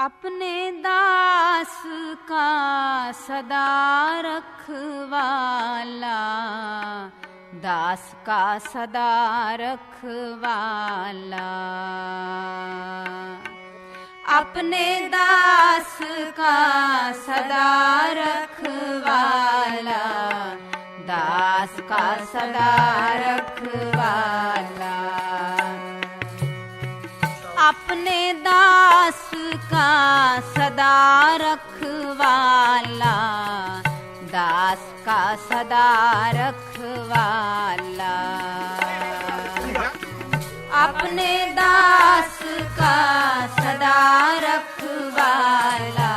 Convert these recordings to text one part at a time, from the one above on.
अपने दास का सदा रखवाला दास का सदा रखवाला अपने दास का सदा रखवाला दास का सदा रखवाला ਆਪਣੇ ਦਾਸ ਕਾ ਸਦਾ ਰਖਵਾਲਾ ਦਾਸ ਕਾ ਸਦਾ ਰਖਵਾਲਾ ਆਪਣੇ ਦਾਸ ਕਾ ਸਦਾ ਰਖਵਾਲਾ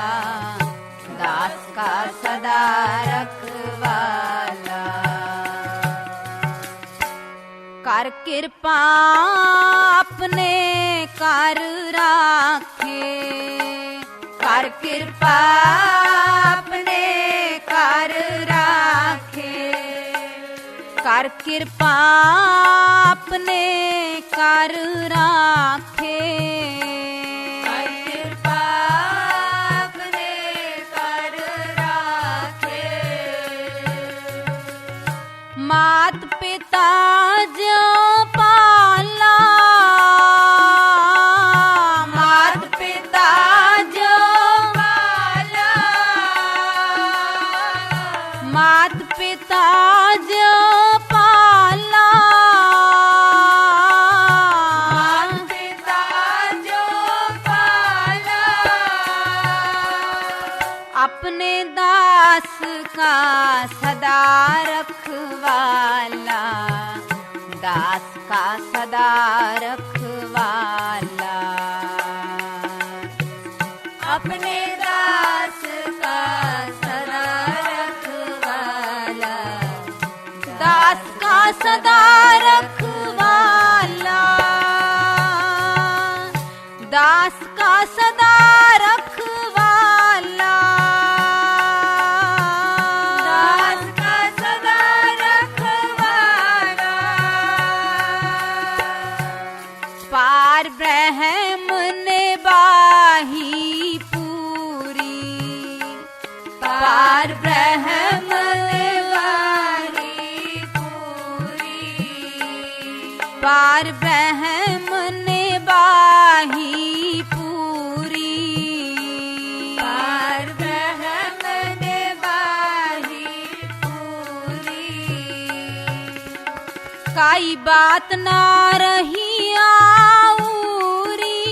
ਦਾਸ ਕਾ ਸਦਾ ਰਖਵਾਲਾ ਕਰ ਕਿਰਪਾ ਆਪਣੇ कर कृपा अपने कर राखे कर कृपा अपने कर राखे कृपा अपने कर राखे मात पिता सदा रखवाला दास का सदा रखवाला अपने दास का सदा रखवाला दास का सदा रखवाला ਪਾਰ ਬ੍ਰਹਮ ਨਿਵਾਰੀ ਪੂਰੀ ਪਾਰ ਬ੍ਰਹਮ ਪੂਰੀ ਪਾਰ ਬ੍ਰਹਮ ਪੂਰੀ ਕਾਈ ਬਾਤ ਨਾ ਰਹੀ ਆਉਰੀ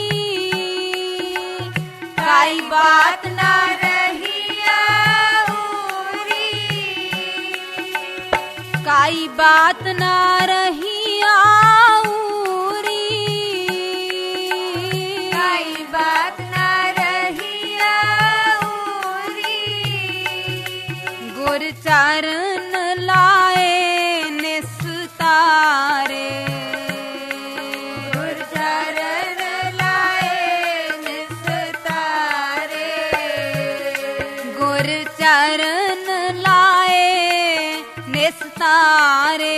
ਕਾਈ ਬਾਤ ਬਾਤ ਨਾ ਰਹੀ ਆਉਰੀ ਕਾਈ ਬਾਤ ਨਾ ਰਹੀ ਆਉਰੀ ਗੁਰ ਚਰਨ ਲਾਏ ਨਿਸਤਾਰੇ ਗੁਰ ਚਰਨ ਲਾਏ ਨਿਸਤਾਰੇ ਗੁਰ ਚਰਨ निस्तारे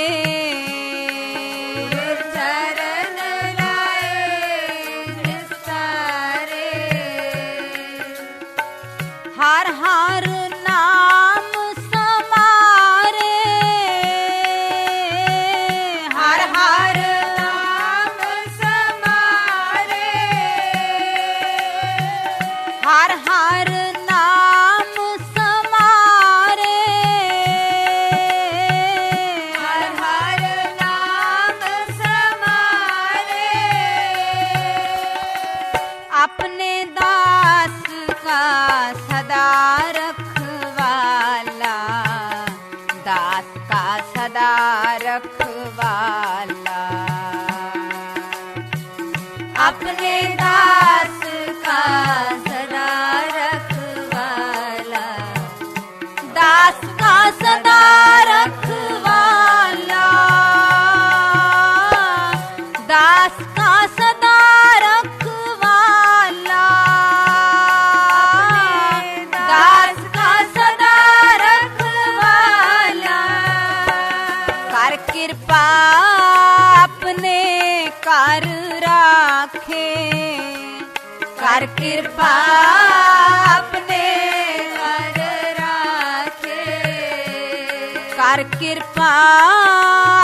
ਕਰ ਕਿਰਪਾ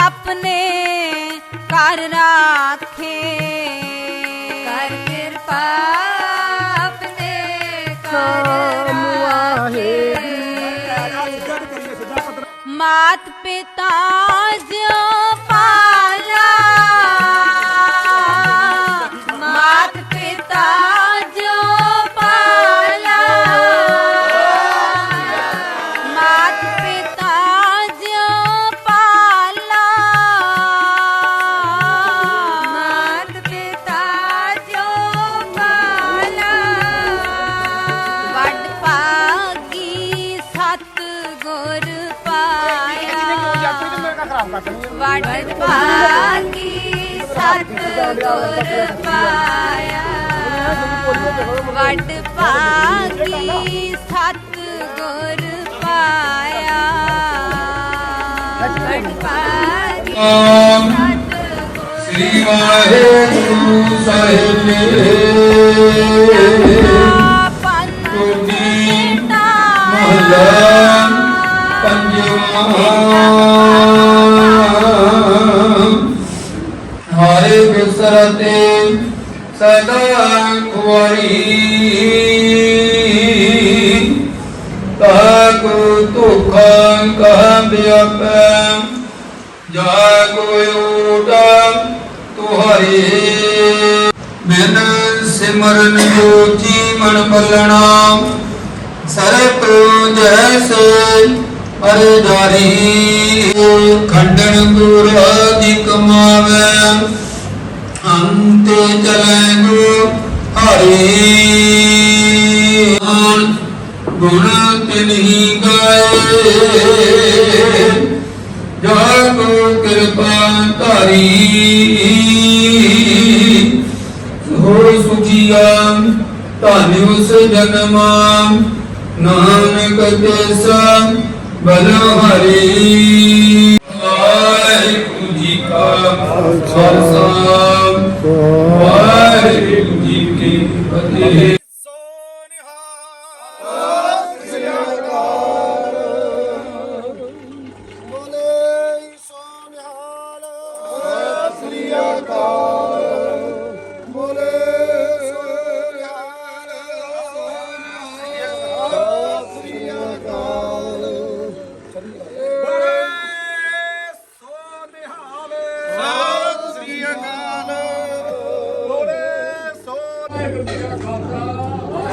ਆਪਣੇ ਕਰ ਰੱਖੇ। ਕਰ ਕਿਰਪਾ ਆਪਣੇ ਕਰ ਮੁਆਹੇ ਮਾਤ ਪਿਤਾ ਜਿਉ ਵਡ ਭਾਗੀ ਸਤ ਗੁਰ ਪਾਇਆ। ਵਡ ਭਾਗੀ ਸ੍ਰੀ ਵਾਹਿਗੁਰੂ ਸਾਹਿਬ ਜੀ ਤੁਨੀ ਮਹਲਾ ਪੰਜਵਾ। ਹਾਰੇ ਬਿਸਰਤੇ ਸਦਾ ਖੁਆਰੀ ਕਹ ਗੁਰੂ ਤੁਖਾਂ ਕਹ ਬਿਆਪੈ ਜਾ ਕੋਈ ਊਟਾ ਤੁਹਾਰੇ। ਬਿਨ ਸਿਮਰਨ ਜੋਤੀ ਮਨ ਪਲਣਾ ਸਰਪ ਜੈਸੇ ਅਰੇ ਖੰਡਨ ਗੁਰ ਕਮਾਵੇ। ਅੰਤ ਚਲੇ ਗੁ ਹਰੀ ਗੁਣ ਤਿਨਹੀ ਗਾਏ। ਜਾ ਕੋ ਕਿਰਪਾ ਧਾਰੀ। ਹੋ ਸੁਖੀਆ ਧਨ ਉਸ ਜਨਮਾ ਨਾਨਕ ਦੇਸਾ ਬਲ ਹਰੀ। ਵਾਹਿਗੁਰੂ ਜੀ ਕਾ ਖਾਲਸਾ। ਵਾਹਿਗੁਰੂ ਜੀ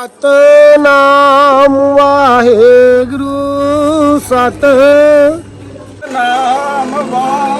ਸਤਨਾਮ ਵਾਹਿਗੁਰੂ ਸਤ ਸਤਨਾਮ ਵਾਹਿਗੁਰੂ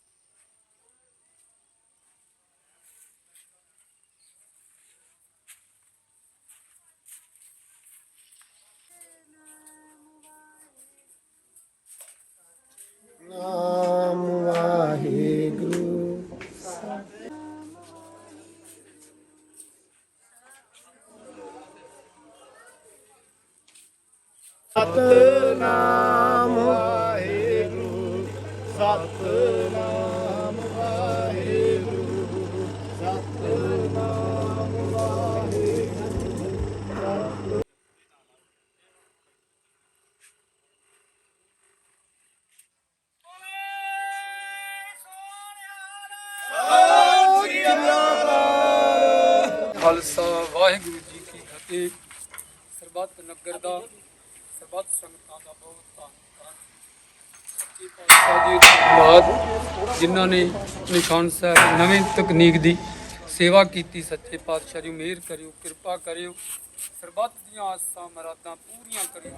ਸਤਨਾਮ ਵਾਹਿਗੁਰੂ ਸਤਨਾਮ ਵਾਹਿਗੁਰੂ ਸਤਨਾਮ ਵਾਹਿਗੁਰੂ ਖਾਲਸਾ ਵਾਹਿਗੁਰੂ ਜੀ ਕੀ ਫਤਿਹ। ਸਰਬੱਤ ਨਗਰ ਦਾ ਸਰਬੱਤ ਜਿਨ੍ਹਾਂ ਨੇ ਨਿਸ਼ਾਨ ਸਾਹਿਬ ਨਵੀਂ ਤਕਨੀਕ ਦੀ ਸੇਵਾ ਕੀਤੀ। ਸੱਚੇ ਪਾਤਸ਼ਾਹ ਜੀ, ਮਿਹਰ ਕਰਿਓ, ਕਿਰਪਾ ਕਰਿਓ। ਸਰਬੱਤ ਦੀਆਂ ਆਸਾਂ ਮਰਾਦਾਂ ਪੂਰੀਆਂ ਕਰਿਓ।